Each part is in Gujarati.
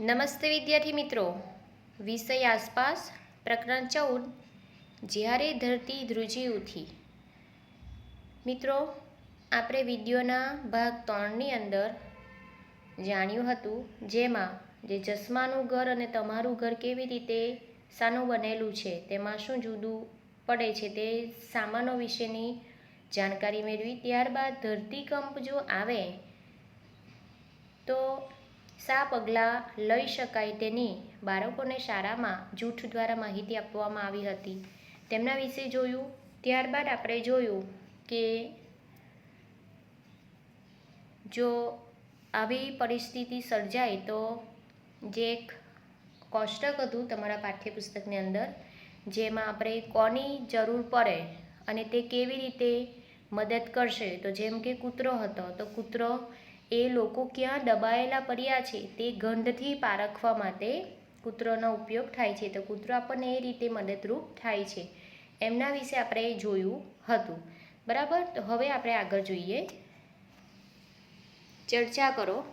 નમસ્તે વિદ્યાર્થી મિત્રો. વિષય આસપાસ પ્રકરણ ચૌદ. જ્યારે ધરતી ધ્રુજી ઉઠી. મિત્રો, આપણે વિડીયોના ભાગ ત્રણની અંદર જાણ્યું હતું જેમાં જે ચશ્માનું ઘર અને તમારું ઘર કેવી રીતે શાનું બનેલું છે, તેમાં શું જુદું પડે છે તે સામાનો વિશેની જાણકારી મેળવી. ત્યારબાદ ધરતીકંપ જો આવે, તો શા પગલાં લઈ શકાય તેની બાળકોને શાળામાં જૂથ દ્વારા માહિતી આપવામાં આવી હતી. તેમના વિશે જોયું. ત્યારબાદ આપણે જોયું કે જો આવી પરિસ્થિતિ સર્જાય તો જે એક કોષ્ટક હતું તમારા પાઠ્યપુસ્તકની અંદર, જેમાં આપણે કોની જરૂર પડે અને તે કેવી રીતે મદદ કરશે, તો જેમ કે કૂતરો હતો, તો કૂતરો એ લોકો ક્યાં દબાયેલા પડ્યા છે તે ગંધથી પારખવા માટે કૂતરોનો ઉપયોગ થાય છે. તો કૂતરો આપણને એ રીતે મદદરૂપ થાય છે. એમના વિશે આપણે જોયું હતું. બરાબર? તો હવે આપણે આગળ જોઈએ. ચર્ચા કરો.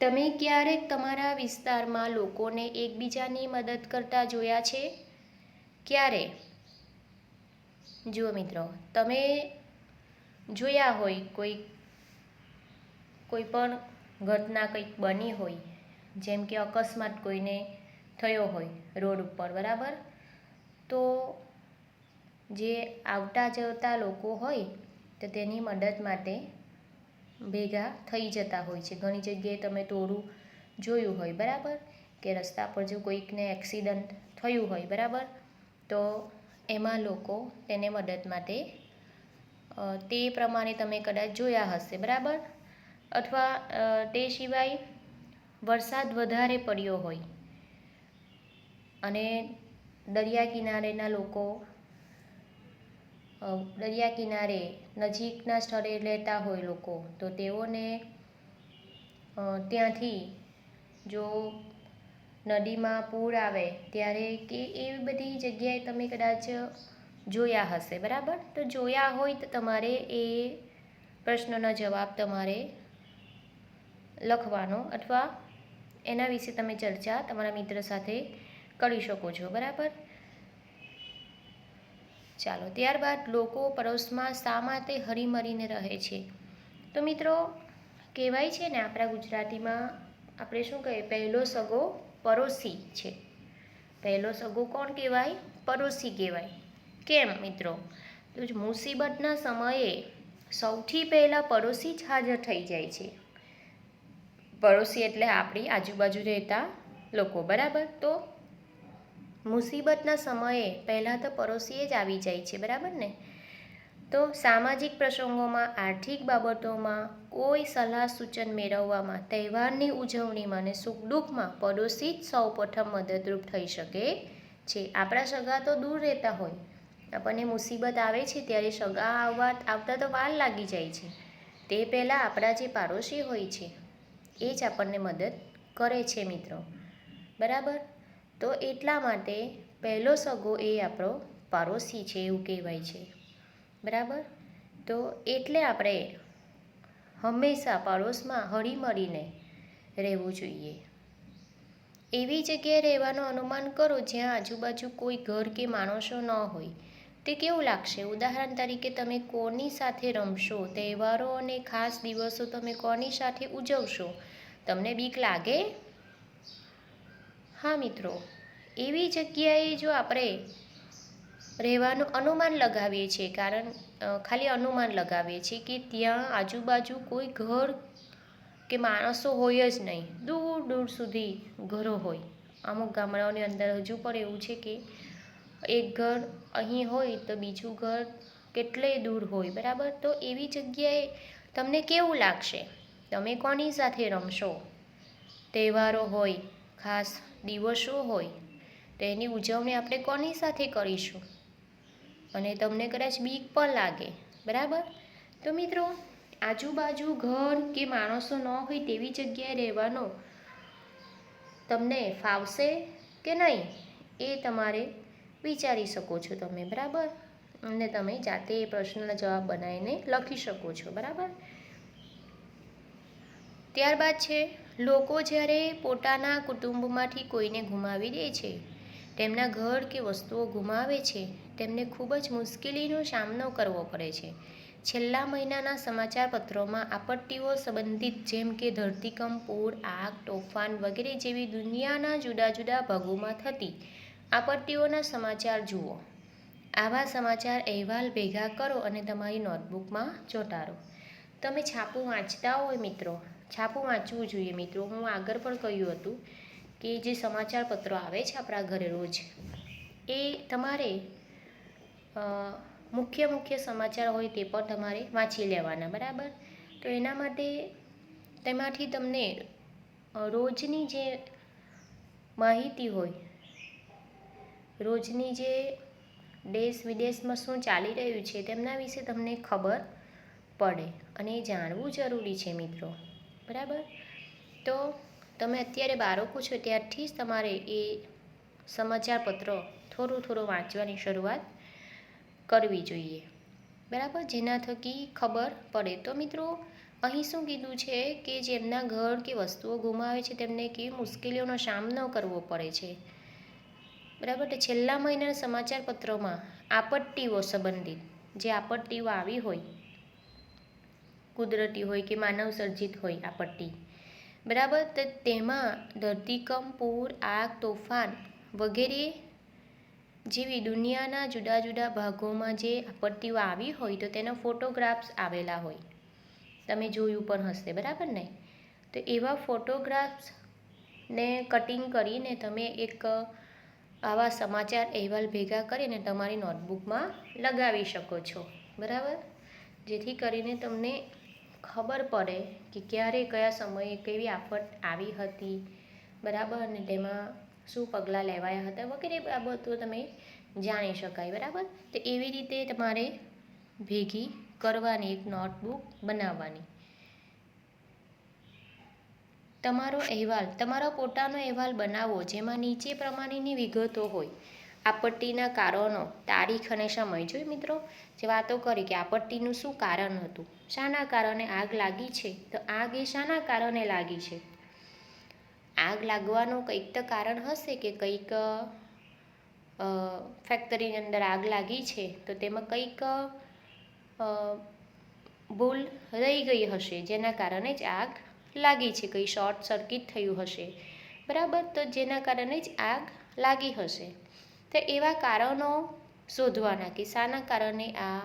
તમે ક્યારેક તમારા વિસ્તારમાં લોકોને એકબીજાની મદદ કરતા જોયા છે? ક્યારે? જુઓ મિત્રો, તમે જોયા હોય કોઈ કોઈ પણ ઘટના કંઈક બની હોય, જેમ કે અકસ્માત કોઈને થયો હોય રોડ ઉપર, બરાબર? તો જે આવતા જતા લોકો હોય, તો તેની મદદ માટે ભેગા થઈ જતા હોય છે. ઘણી જગ્યાએ તમે ટોળું જોયું હોય, બરાબર? કે રસ્તા પર જો કોઈકને એક્સિડન્ટ થયું હોય, બરાબર? તો એમાં લોકો તેને મદદ માટે તે પ્રમાણે તમે કદાચ જોયા હશે, બરાબર? અથવા તે સિવાય વરસાદ વધારે પડ્યો હોય અને દરિયા કિનારેના લોકો દરિયા કિનારે નજીકના સ્થળે રહેતા હોય લોકો, તો તેઓને ત્યાંથી જો નદીમાં પૂર આવે ત્યારે કે એવી બધી જગ્યાએ તમે કદાચ જોયા હશે, બરાબર? તો જોયા હોય તો તમારે એ પ્રશ્નનો જવાબ તમારે લખવાનો અથવા એના વિશે તમે ચર્ચા તમારા મિત્ર સાથે કરી શકો છો, બરાબર? ચાલો, ત્યારબાદ લોકો પડોશમાં શા માટે હરીમરીને રહે છે? તો મિત્રો, કહેવાય છે ને આપણા ગુજરાતીમાં આપણે શું કહીએ? પહેલો સગો પડોશી છે. પહેલો સગો કોણ કહેવાય? પડોશી કહેવાય. કેમ મિત્રો? તો મુસીબતના સમયે સૌથી પહેલાં પડોશી જ હાજર થઈ જાય છે. પડોશી એટલે આપણી આજુબાજુ રહેતા લોકો, બરાબર? તો મુસીબતના સમયે પહેલાં તો પડોશીએ જ આવી જાય છે, બરાબર ને? તો સામાજિક પ્રસંગોમાં, આર્થિક બાબતોમાં કોઈ સલાહ સૂચન મેળવવામાં, તહેવારની ઉજવણીમાં અને સુખ દુઃખમાં પડોશી જ સૌ પ્રથમ મદદરૂપ થઈ શકે છે. આપણા સગા તો દૂર રહેતા હોય. આપણને મુસીબત આવે છે ત્યારે સગા આવવા, આવતા તો વાર લાગી જાય છે. તે પહેલાં આપણા જે પાડોશી હોય છે એ જ આપણને મદદ કરે છે મિત્રો. બરાબર? તો એટલા માટે પહેલો સગો એ આપણો પાડોશી છે એવું કહેવાય છે. બરાબર? તો એટલે આપણે હંમેશા પાડોશમાં હળીમળીને રહેવું જોઈએ. એવી જગ્યાએ રહેવાનું અનુમાન કરો જ્યાં આજુબાજુ કોઈ ઘર કે માણસો ન હોય. તે કેવું લાગશે? ઉદાહરણ તરીકે તમે કોની સાથે રમશો? તહેવારો અને ખાસ દિવસો તમે કોની સાથે ઉજવશો? તમને બીક લાગે? હા, મિત્રો. એવી જગ્યાએ જો આપણે રહેવાનું અનુમાન લગાવીએ છીએ, કારણ ખાલી અનુમાન લગાવીએ છીએ કે ત્યાં આજુબાજુ કોઈ ઘર કે માણસો હોય જ નહીં. દૂર દૂર સુધી ઘરો હોય. અમુક ગામડાઓની અંદર હજુ પણ એવું છે કે એક ઘર અહીં હોય તો બીજું ઘર કેટલેય દૂર હોય, બરાબર? તો એવી જગ્યાએ તમને કેવું લાગશે? તમે કોની સાથે રમશો? તહેવારો હોય, ખાસ દિવસો હોય તો એની ઉજવણી આપણે કોની સાથે કરીશું? અને તમને કદાચ બીક પણ લાગે, બરાબર? તો મિત્રો, આજુબાજુ ઘર કે માણસો ન હોય તેવી જગ્યાએ રહેવાનો તમને ફાવશે કે નહીં, એ તમારે વિચારી શકો છો તમે, બરાબર? અને તમે જાતે એ પ્રશ્નના જવાબ બનાવીને લખી શકો છો, બરાબર? ત્યારબાદ છે, લોકો જ્યારે પોતાના કુટુંબમાંથી કોઈને ગુમાવી દે છે, તેમના ઘર કે વસ્તુઓ ગુમાવે છે, તેમને ખૂબ જ મુશ્કેલીનો સામનો કરવો પડે છે. છેલ્લા મહિનાના સમાચાર પત્રોમાં આપત્તિઓ સંબંધિત જેમ કે ધરતીકંપ, પૂર, આગ, તોફાન વગેરે જેવી દુનિયાના જુદા જુદા ભાગોમાં થતી આપત્તિઓના સમાચાર જુઓ. આવા સમાચાર અહેવાલ ભેગા કરો અને તમારી નોટબુકમાં ચોંટાડો. તમે છાપું વાંચતા હોય મિત્રો. છાપું વાંચવું જોઈએ મિત્રો. હું આગળ પણ કહ્યું હતું કે જે સમાચાર પત્રો આવે છે આપણા ઘરે રોજ, એ તમારે મુખ્ય મુખ્ય સમાચાર હોય તે પણ તમારે વાંચી લેવાના, બરાબર? તો એના માટે તેમાંથી તમને રોજની જે માહિતી હોય, રોજની જે દેશ વિદેશમાં શું ચાલી રહ્યું છે તેમના વિશે તમને ખબર પડે અને એ જાણવું જરૂરી છે મિત્રો. બરાબર? તો તમે અત્યારે બાળકો છો ત્યારથી જ તમારે એ સમાચાર પત્રો થોડું થોડું વાંચવાની શરૂઆત કરવી જોઈએ. બરાબર? જેના થકી ખબર પડે. તો મિત્રો, અહીં શું કીધું છે કે જેમના ઘર કે વસ્તુઓ ગુમાવે છે તેમને કેવી મુશ્કેલીઓનો સામનો કરવો પડે છે. બરાબર? તો છેલ્લા મહિનાના સમાચાર પત્રોમાં આપત્તિઓ સંબંધિત, જે આપત્તિઓ આવી હોય કુદરતી હોય કે માનવ સર્જિત હોય આપત્તિ બરાબર? તો તેમાં ધરતીકંપ પૂર આગ, તોફાન વગેરે જેવી દુનિયાના જુદા જુદા ભાગોમાં જે આપત્તિઓ આવી હોય તો તેના ફોટોગ્રાફ્સ આવેલા હોય. તમે જોયું પણ હશે, બરાબર ને? તો એવા ફોટોગ્રાફ્સને કટિંગ કરીને તમે એક આવા સમાચાર અહેવાલ ભેગા કરીને તમારી નોટબુકમાં લગાવી શકો છો. બરાબર? જેથી કરીને તમને ખબર પડે કે ક્યારે કયા સમયે કેવી આફત આવી હતી. બરાબર? અને તેમાં શું પગલાં લેવાયા હતા વગેરે બાબતો તમે જાણી શકાય, બરાબર? તો એવી રીતે તમારે ભેગી કરવાની એક નોટબુક બનાવવાની. તમારો અહેવાલ, તમારો પોતાનો અહેવાલ બનાવો જેમાં નીચે પ્રમાણેની વિગતો હોય. આપત્તિના કારણો તારીખ અને સમય. જોઈ મિત્રો? જે વાતો કરી કે આપત્તિનું શું કારણ હતું? શાના કારણે આગ લાગી છે? તો આગ એ શાના કારણે લાગી છે? આગ લાગવાનું કંઈક તો કારણ હશે કે કંઈક ફેક્ટરીની અંદર આગ લાગી છે, તો તેમાં કંઈક ભૂલ રહી ગઈ હશે, જેના કારણે જ આગ લાગી છે, કંઈ શોર્ટ સર્કિટ થયું હશે. બરાબર? તો જેના કારણે જ આગ લાગી હશે. તો એવા કારણો શોધવાના કે શાના કારણે આ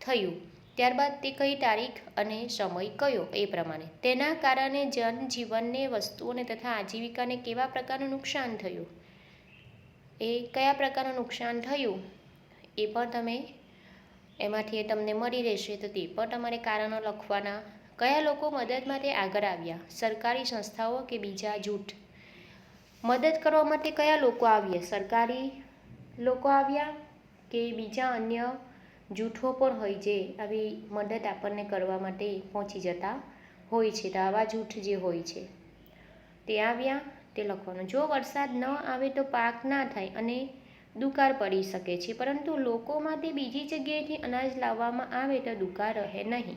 થયું. ત્યારબાદ તે કઈ તારીખ અને સમય કયો એ પ્રમાણે. તેના કારણે જનજીવનને વસ્તુઓને તથા આજીવિકાને કેવા પ્રકારનું નુકસાન થયું? એ કયા પ્રકારનું નુકસાન થયું? એ પણ તમે એમાંથી તમને મળી રહેશે. તો તે પણ તમારે કારણો લખવાના. કયા લોકો મદદ માટે આગળ આવ્યા? સરકારી સંસ્થાઓ કે બીજા જૂથ? મદદ કરવા માટે કયા લોકો આવ્યા? સરકારી લોકો આવ્યા કે બીજા અન્ય જૂથો પણ હોય જે આવી મદદ આપણને કરવા માટે પહોંચી જતા હોય છે, તો આવા જૂથ જે હોય છે, તે આવ્યા, તે લખવાનું, જો વરસાદ ન આવે તો પાક ના થાય અને દુકાળ પડી શકે છે, પરંતુ લોકોમાંથી બીજી જગ્યાએથી અનાજ લાવવામાં આવે તો દુકાળ રહે નહીં.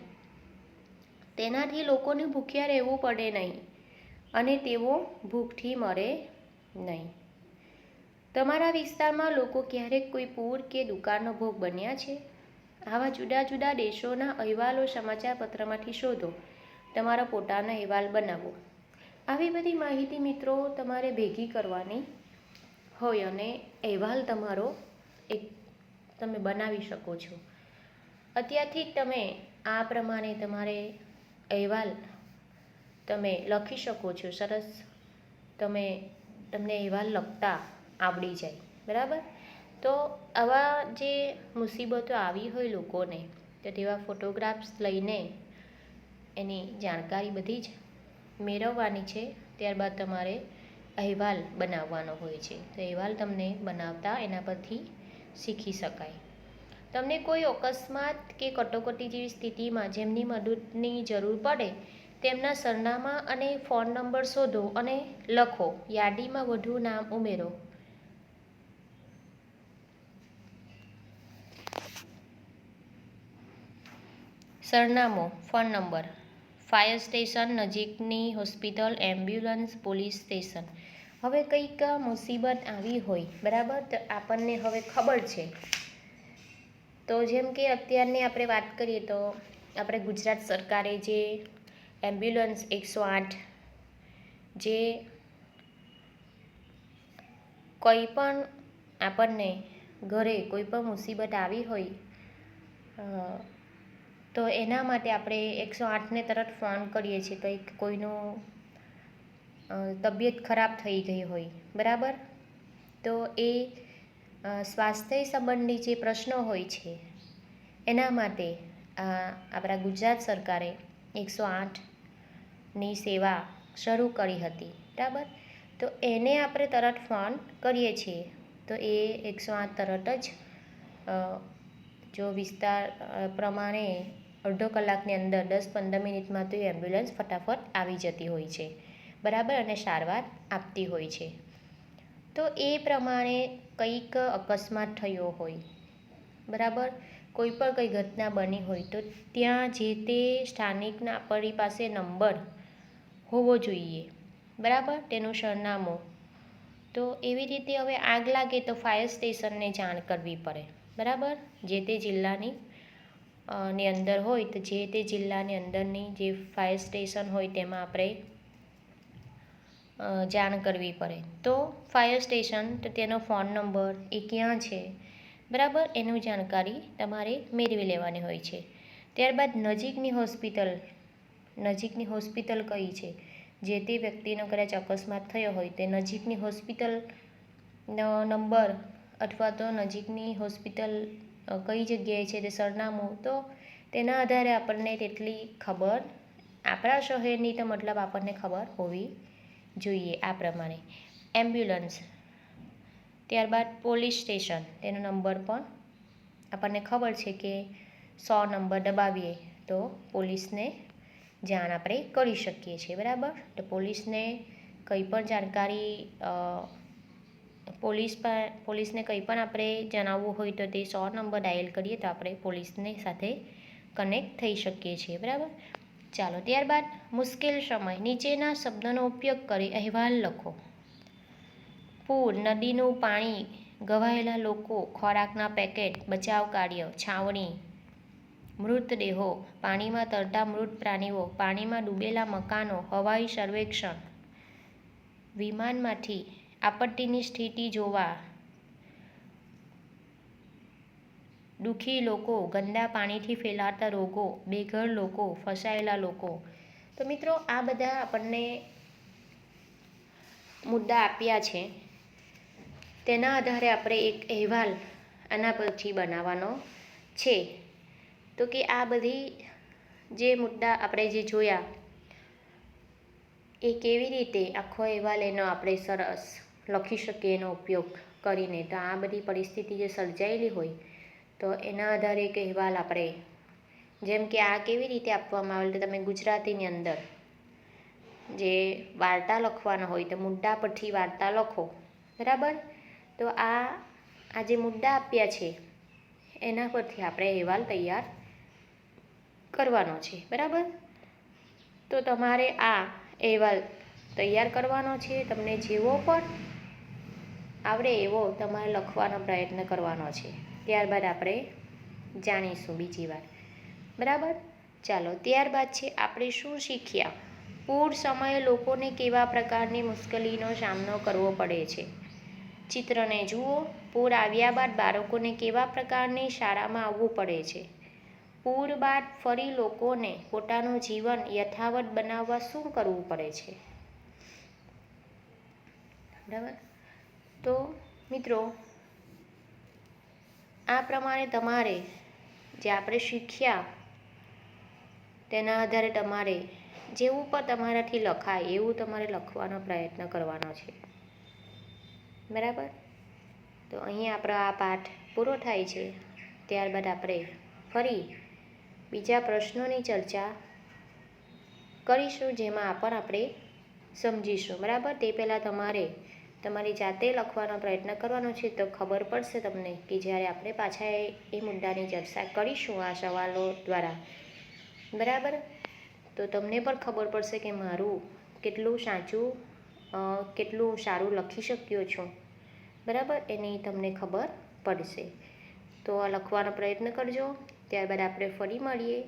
તેનાથી લોકોને ભૂખ્યા રહેવું પડે નહીં અને તેઓ ભૂખથી મરે નહીં. તમારા વિસ્તારમાં લોકો ક્યારેક કોઈ પૂર કે દુકાળનો ભોગ બન્યા છે? આવા જુદા જુદા દેશોના અહેવાલો સમાચાર પત્રમાંથી શોધો. તમારો પોતાનો અહેવાલ બનાવો. આવી બધી માહિતી મિત્રો તમારે ભેગી કરવાની હોય અને અહેવાલ તમારો એક તમે બનાવી શકો છો. અત્યારથી તમે આ પ્રમાણે તમારે અહેવાલ તમે લખી શકો છો. સરસ તમે તમને અહેવાલ લખતા આવડી જાય, બરાબર? તો આવા જે મુસીબતો આવી હોય લોકોને, તો તેવા ફોટોગ્રાફ્સ લઈને એની જાણકારી બધી જ મેળવવાની છે. ત્યારબાદ તમારે અહેવાલ બનાવવાનો હોય છે. તો અહેવાલ તમને બનાવતા એના પરથી શીખી શકાય. તમને કોઈ અકસ્માત કે કટોકટી જેવી સ્થિતિમાં જેમની મદદની જરૂર પડે, તેમના સરનામા અને ફોન નંબર શોધો અને લખો. યાદીમાં વધુ નામ ઉમેરો. સરનામું, ફોન નંબર, ફાયર સ્ટેશન નજીકની હોસ્પિટલ, એમ્બ્યુલન્સ, પોલીસ સ્ટેશન. હવે કંઈક મુસીબત આવી હોય, બરાબર? તો આપણને હવે ખબર છે. તો જેમ કે અત્યારની આપણે વાત કરીએ તો આપણે ગુજરાત સરકારે જે એમ્બ્યુલન્સ એકસો આઠ, જે કોઈ પણ આપણને ઘરે કોઈ પણ મુસીબત આવી હોય તો એના માટે આપણે એકસો આઠને તરત ફોન કરીએ છીએ કંઈક કોઈનું તબિયત ખરાબ થઈ ગઈ હોય, બરાબર? તો એ સ્વાસ્થ્ય સંબંધી જે પ્રશ્નો હોય છે, એના માટે આપણા ગુજરાત સરકારે એકસો આઠની સેવા શરૂ કરી હતી, બરાબર? તો એને આપણે તરત ફોન કરીએ છીએ, તો એ એકસો આઠ તરત જ જો વિસ્તાર પ્રમાણે અડધો કલાકની અંદર દસ પંદર મિનિટમાં તો એમ્બ્યુલન્સ ફટાફટ આવી જતી હોય છે. બરાબર અને સારવાર આપતી હોય છે. તો એ પ્રમાણે કંઈક અકસ્માત થયો હોય. બરાબર? કોઈ પણ કંઈ ઘટના બની હોય તો ત્યાં જે તે સ્થાનિકના પરી પાસે નંબર હોવો જોઈએ. બરાબર? તેનું સરનામું. તો એવી રીતે હવે આગ લાગે તો ફાયર સ્ટેશનને જાણ કરવી પડે. બરાબર? જે તે જિલ્લાની ની અંદર હોય તો જે તે જિલ્લાની અંદરની જે ફાયર સ્ટેશન હોય તેમાં આપણે જાણ કરવી પડે. તો ફાયર સ્ટેશન, તો તેનો ફોન નંબર એ ક્યાં છે? બરાબર? એનું જાણકારી તમારે મેળવી લેવાની હોય છે. ત્યારબાદ નજીકની હોસ્પિટલ નજીકની હોસ્પિટલ કઈ છે? જે તે વ્યક્તિનો કદાચ અકસ્માત થયો હોય તે નજીકની હોસ્પિટલનો નંબર અથવા તો નજીકની હોસ્પિટલ કઈ જગ્યાએ છે તે સરનામું? તો તેના આધારે આપણને તેટલી ખબર, આપણા શહેરની તો મતલબ આપણને ખબર હોવી જોઈએ આ પ્રમાણે. એમ્બ્યુલન્સ, ત્યારબાદ પોલીસ સ્ટેશન, તેનો નંબર પણ આપણને ખબર છે કે સો નંબર દબાવીએ તો પોલીસને જાણ આપણે કરી શકીએ છીએ, બરાબર? તો પોલીસને કંઈ પણ જાણકારી પોલીસ પા, પોલીસને કંઈ પણ આપણે જણાવવું હોય તો તે સો નંબર ડાયલ કરીએ તો આપણે પોલીસને સાથે કનેક્ટ થઈ શકીએ છીએ, બરાબર? ચાલો, ત્યારબાદ મુશ્કેલ સમય. નીચેના શબ્દનો ઉપયોગ કરી અહેવાલ લખો. પૂર, નદીનું પાણી, ગવાયેલા લોકો, ખોરાકના પેકેટ, બચાવ કાર્ય, છાવણી મૃતદેહો પાણીમાં તરતા મૃત પ્રાણીઓ, પાણીમાં ડૂબેલા મકાનો, હવાઈ સર્વેક્ષણ, વિમાનમાંથી આપત્તિની સ્થિતિ જોવા. દુઃખી લોકો, ગંદા પાણીથી ફેલાતા રોગો, બેઘર લોકો, ફસાયેલા લોકો. તો મિત્રો, આ બધા આપણને મુદ્દા આપ્યા છે. તેના આધારે આપણે એક અહેવાલ આના પરથી બનાવવાનો છે. તો કે આ બધી જે મુદ્દા આપણે જે જોયા, એ કેવી રીતે આખો અહેવાલ એનો આપણે સરસ લખી શકીએ એનો ઉપયોગ કરીને. તો આ બધી પરિસ્થિતિ જે સર્જાયેલી હોય, તો એના આધારે એક અહેવાલ આપણે, જેમ કે આ કેવી રીતે આપવામાં આવેલ? તો તમે ગુજરાતીની અંદર જે વાર્તા લખવાનો હોય, તો મુદ્દા પરથી વાર્તા લખો, બરાબર? તો આ આ જે મુદ્દા આપ્યા છે, એના પરથી આપણે અહેવાલ તૈયાર કરવાનો છે, બરાબર? તો તમારે આ અહેવાલ તૈયાર કરવાનો છે, તમને જેવો પણ આવડે એવો તમારે લખવાનો પ્રયત્ન કરવાનો છે. ત્યારબાદ આપણે જાણીશું બીજી વાર. બરાબર? ચાલો, ત્યારબાદ છે આપણે શું શીખ્યા? પૂર સમયે લોકોને કેવા પ્રકારની મુશ્કેલીનો સામનો કરવો પડે છે? ચિત્રને જુઓ, પૂર આવ્યા બાદ બાળકોને કેવા પ્રકારની શાળામાં આવવું પડે છે? પૂર બાદ ફરી લોકોને પોતાનું જીવન યથાવત બનાવવા શું કરવું પડે છે? બરાબર? તો મિત્રો, આ પ્રમાણે તમારે જે આપણે શીખ્યા તેના આધારે તમારે જેવું પણ તમારાથી લખાય એવું તમારે લખવાનો પ્રયત્ન કરવાનો છે. બરાબર? તો અહીં આપણો આ પાઠ પૂરો થાય છે. ત્યારબાદ આપણે ફરી બીજા પ્રશ્નોની ચર્ચા કરીશું, જેમાં પણ આપણે સમજીશું. બરાબર? તે પહેલાં તમારે તમારી જાતે લખવાનો પ્રયત્ન કરવાનો છે તો ખબર પડશે તમને કે જ્યારે આપણે પાછા એ મુદ્દાની ચર્ચા કરીશું આ સવાલો દ્વારા. બરાબર? તો તમને પણ ખબર પડશે કે મારું કેટલું સાચું કેટલું સારું લખી શક્યો છું. બરાબર? એની તમને ખબર પડશે. તો આ લખવાનો પ્રયત્ન કરજો. ત્યારબાદ આપણે ફરી મળીએ.